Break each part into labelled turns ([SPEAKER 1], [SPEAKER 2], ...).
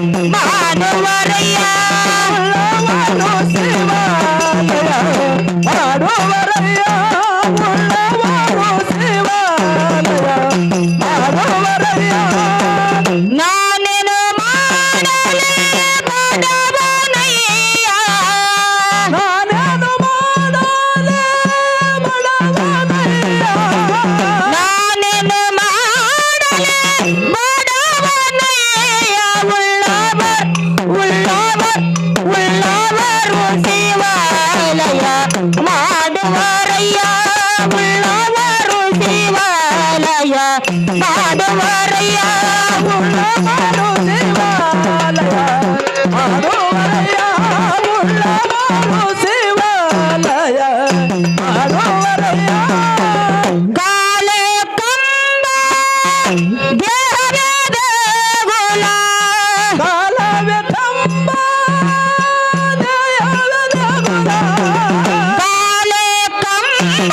[SPEAKER 1] ಮಾಡುವರಯ್ಯ
[SPEAKER 2] ಮಾಡುವರಯ್ಯ ಉಳ್ಳವರು ಶಿವಾಲಯ ಮಾಡುವರಯ್ಯ
[SPEAKER 1] ಉಳ್ಳವರು ಶಿವಾಲಯ ಮಾಡುವರಯ್ಯ ಕಾಲೆ ದೇಹವೇ ದೇಗುಲ
[SPEAKER 2] ಕಾಲವೇ ದೇಗುಲ.
[SPEAKER 1] ಕಾಲೆ ಕಂಬ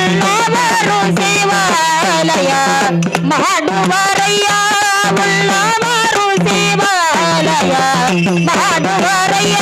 [SPEAKER 1] ಉಳ್ಳವರು ಶಿವಾಲಯ ಮಾಡುವರಯ್ಯ ಉಳ್ಳವರು
[SPEAKER 2] ಶಿವಾಲಯ ಮಾಡುವರಯ್ಯ